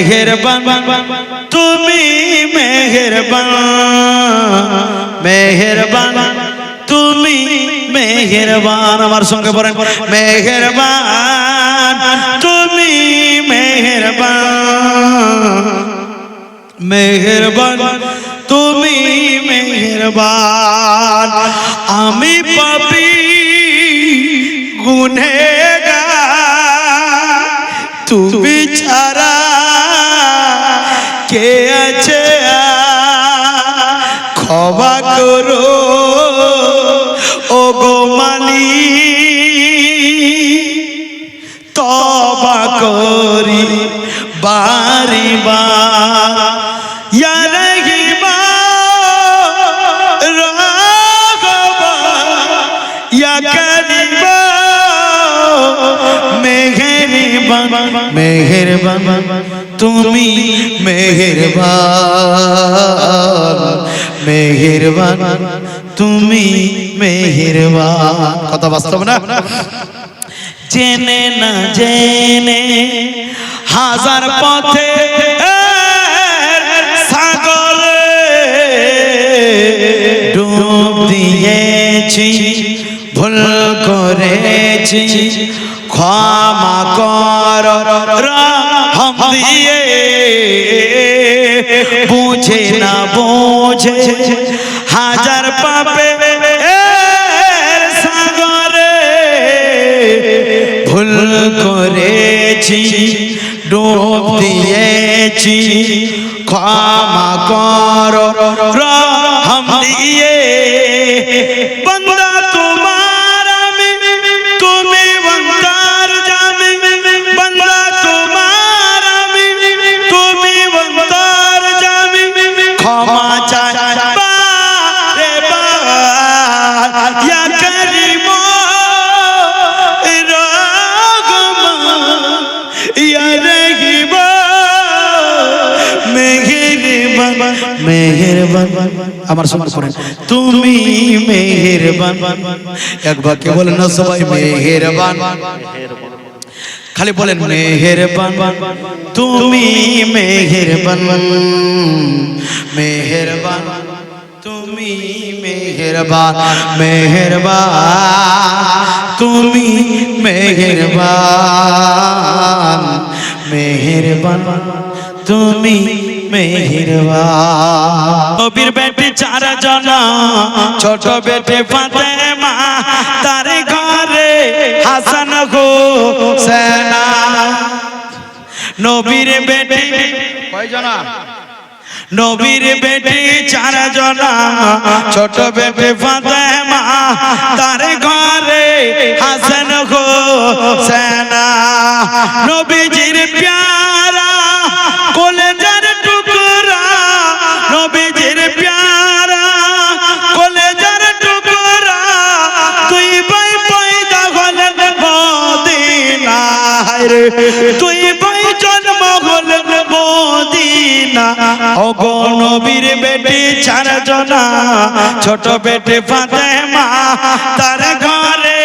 মেহেরবান, তুমি মেহেরবান। মেহেরবান, তুমি মেহেরবান। আমার সঙ্গে পড়েন মেহেরবান, তুমি মেহেরবান। মেহেরবান, তুমি মেহেরবান। আমি পাপি গুনেগার মেহেরবান তুমি মেহেরবান। কথা বাস্তব না? জেনে না জেনে হাজার পথে সাগরে ডুব দিয়েছি, ভুল করেছি, ক্ষমা কর করেছি ডুব দিয়েছি। ক্ষমা কর মেহেরবান। আমার সঙ্গে পড়েন তুমি মেহেরবান। এক বাক্যে বলেন না সবাই মেহেরবান। খালি বলেন মেহেরবান। তুমি মেহেরবান। মেহেরবান। তুমি মেহেরবান। মেহেরবান। তুমি মেহেরবান। মেহেরবান। তুমি মেহেরবান। নবীর বেটি চার জন ছোট বেটে ফাতেমা তার ঘরে হাসান হোসেনা নবীর বেটি কয়জনা? নবীর বেটি চার জনা ছোট বেটে ফাতেমা তার ঘরে হাসান হোসেনা নবীজির প্যারা তুই বাই জন্ম হলেন মদিনা। ও গো নবীর বেটি চার জনা। ছোট বেটে ফাতেমা, তার ঘরে।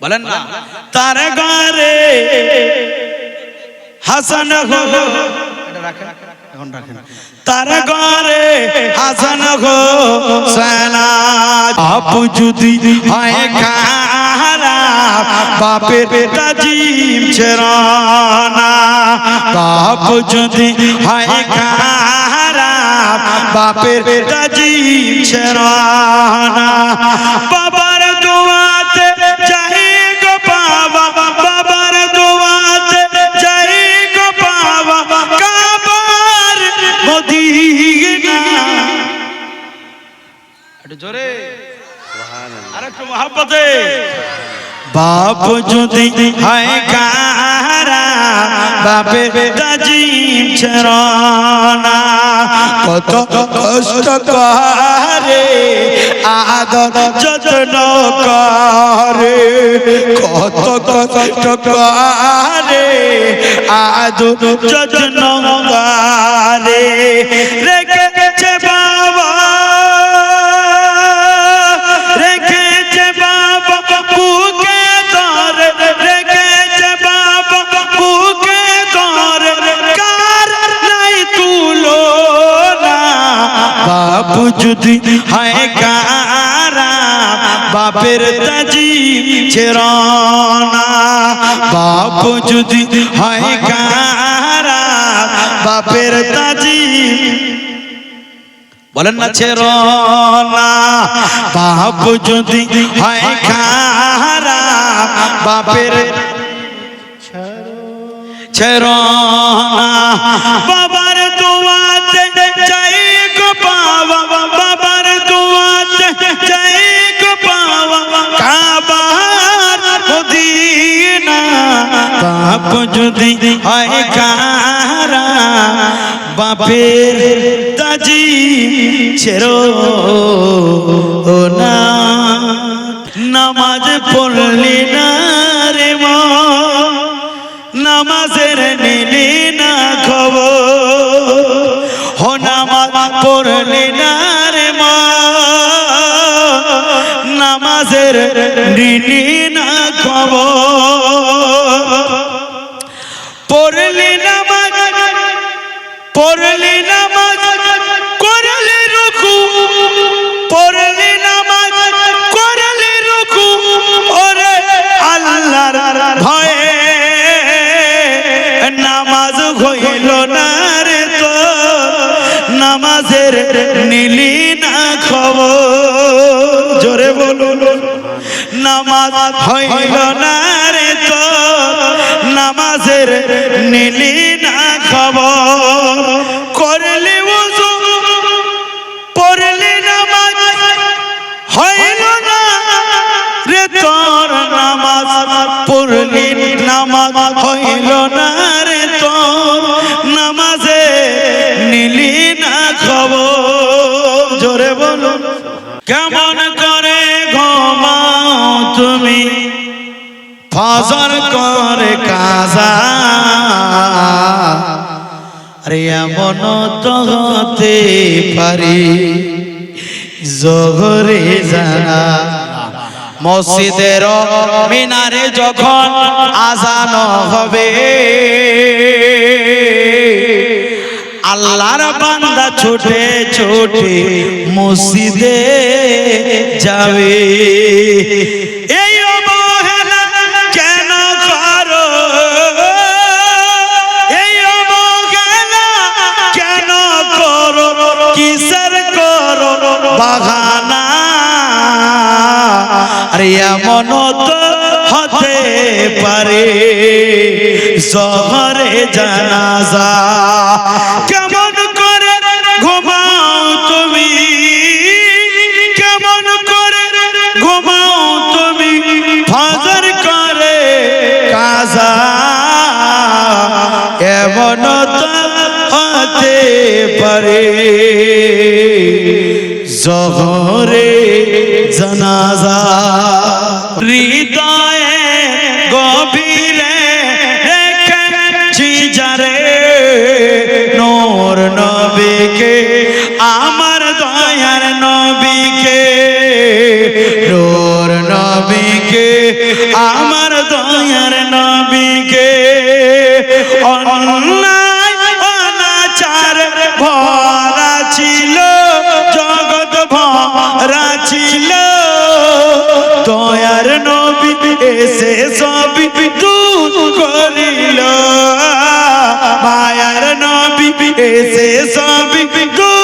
বলেন না? তার ঘরে। হাসান হো এখন রাখেন তার ঘরে হাসান হো সেনা আপ যদি হয় খারাপ বাপের তাজিম ছেড়ানা। বাপ যদি হয় খারাপ, বাপের তাজিম ছেড়ানা। বাবার দোয়াতে যাই গো বাবা, বাবার দোয়াতে যাই গো বাবা, কাবার মদিনা। একটু জোরে। আর একটু মহাব্বতে। বাপ যদি হয় কারা বাপের তাজিম ছড়না। কত কষ্ট করে, আদর যত্ন করে। কত কষ্ট করে, আদর যত্ন করে। রেখেছে বাপ যদি হয় কারা, বাপের তাজি ছেড়না বাপ যদি হয় কারা, বাপের তাজি বলেন না ছেড়না বাপ যদি হয় কারা, বাপের ছেড়না বাবার দোয়াতে যাই গো পাওয়া কাবার মদিনা বাপ যদি কারা বাপের তাজি ছেড়ো না নামাজ পড়লি না রে মা নামাজের নিলি না খবর। পড়লি নামাজ পড়লি নামাজ করলি রুকু। পড়লি নামাজ করলি রুকু। ওরে আল্লাহর ভয়ে নামাজ হইল না রে তো। নামাজের নিলি না খবর। জোরে বলুন। নামাজ হইল না রে তো? নামাজের নিলি না খবর? ফজর করে কাজা। আরে এমন তো হতে পারি, জহরে জানা। মসজিদের মিনারে যখন আজান হবে, আল্লাহর বান্দা ছোটে ছোটে মসজিদে যাবে। বাগানা। আরে তো হতে পারে শহরে জানাজা। কেমন করে ঘুমাও তুমি? কেমন করে ঘুমাও তুমি? ফজর করে কাজা। এমন তো হতে পারে জহরে জানাজা। হৃদয়ে করিল মায়ার নবী এসে সবি দূর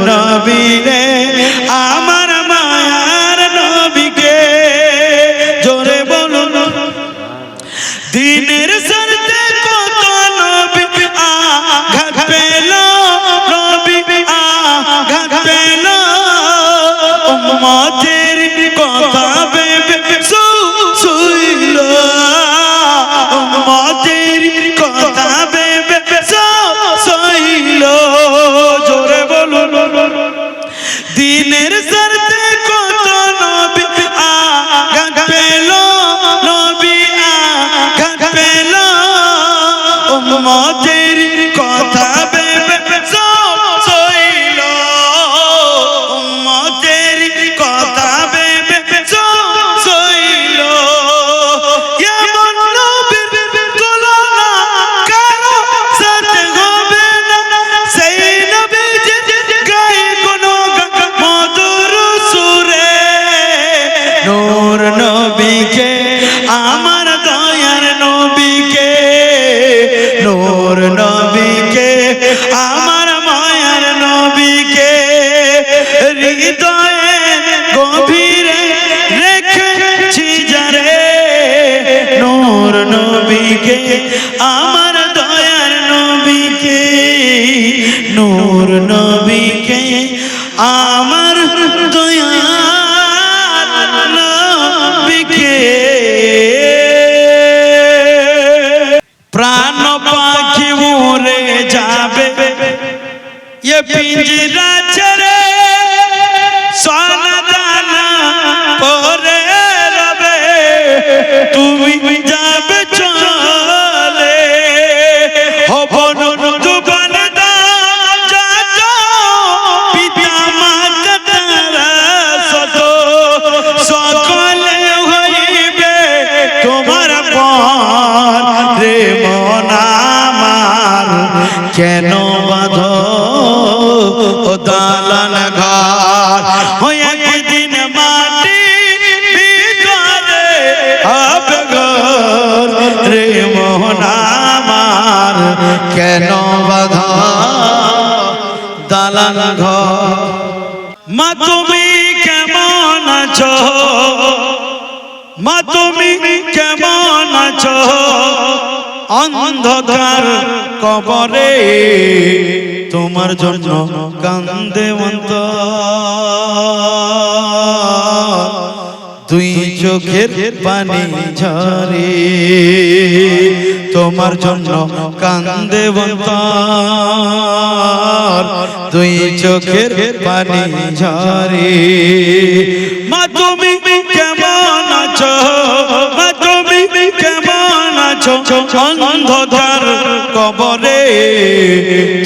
না নবীকে আমার মরে যাবে। এ পিঞ্জরা ছেড়ে সোনা দানা পরে রবে। তুমি যাবে অন্ধকার কবরে, তোমার জন্য কান্দে মন্ত দুই চোখের পানি ঝরে, তোমার জন্য কান্দে দুই চোখের পানি ঝরে, মা তুমি অন্ধকার কবরে,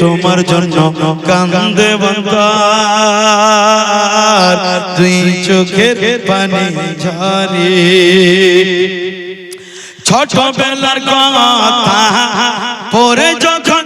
তোমার জন্য কান্দে বন্ধার, দুই চোখের পানি ঝরে। ছোট বেলার কথা পরে যখন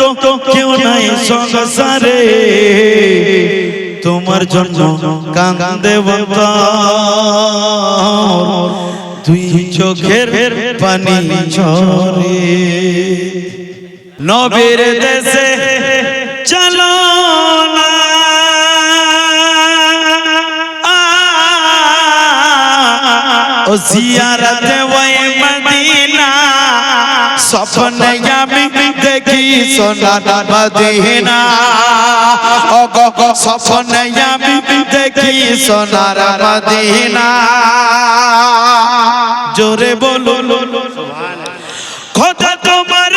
মতো কেউ নাই সংসারে। তোমার জন্য কান্দে দুই চোখের পানি ঝরে। নবীর দেশে চলো জিয়ারতে ওই মদিনা। স্বপ্নে আমি দেখি সোনার মদিনা। ও গো গো স্বপ্নে আমি দেখি সোনার মদিনা। জোরে বলো খোদা তোমার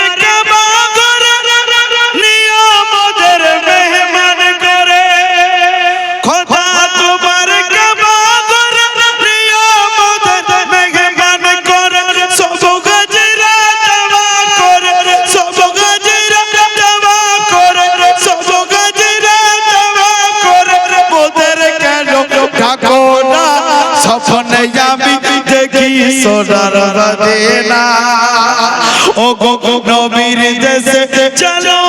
স্বপ্নে আমি দেখি সোনার মদিনা ও গো গো নবীর দেশে চলো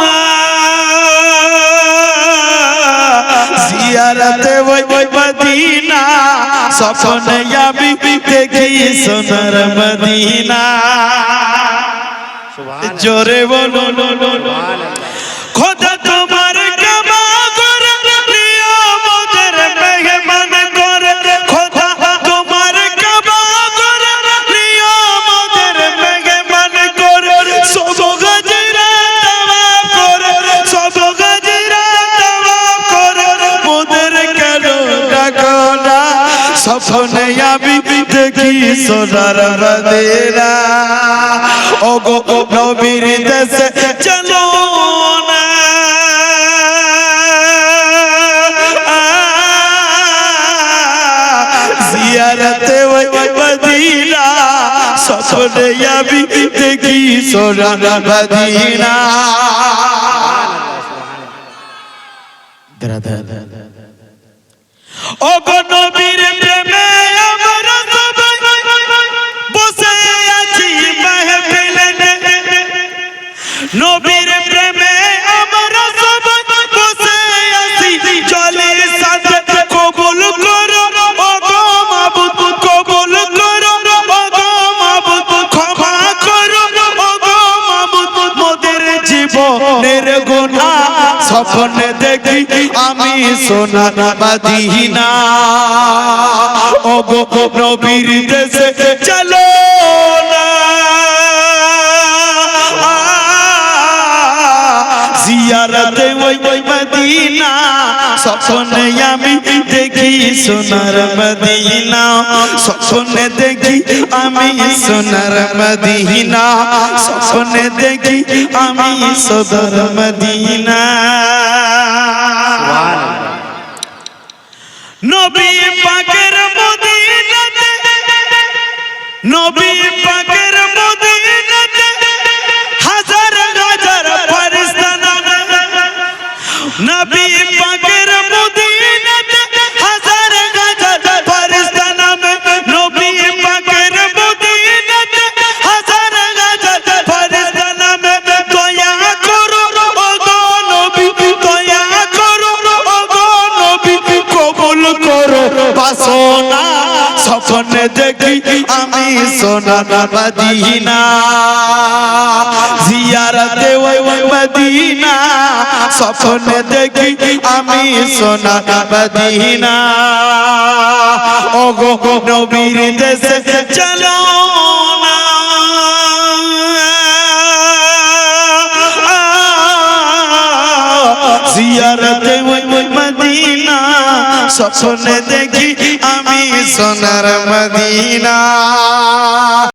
না। জিয়ারতে ওই ওই মদিনা। স্বপ্নে আমি দেখি সোনার মদিনা। জোরে বলো। খোদা সোনার মদিনা। ও গো নবীর দেশে চলো জিয়ারতে ওই মদিনা স্বপ্নে আমি দেখি সোনার মদিনা। ও গো নবীর নবীর প্রেমে আমরা সবাই বসে আছি। জলের সাথে কবুল করো ও গো মাবুদ, কবুল করো ও গো মাবুদ, ক্ষমা করো ও গো মাবুদ। মোদের জীবনের গুনাহ স্বপ্নে দেখি, আমি সোনার মদিনা ও গো নবীর দেশে চলো। জিয়ারতে ওই ওই মদিনা, স্বপ্নে আমি দেখি সোনার মদিনা, স্বপ্নে দেখি আমি সোনার মদিনা, স্বপ্নে দেখি আমি সোনার মদিনা। বাসনা স্বপ্নে দেখি আমি সোনার মদিনা। জিয়ারতে ওই মদিনা, স্বপ্নে দেখি আমি সোনার মদিনা। ও গো নবীর দেশে চলো জিয়ারতে স্বপ্নে দেখি আমি সোনার মদিনা।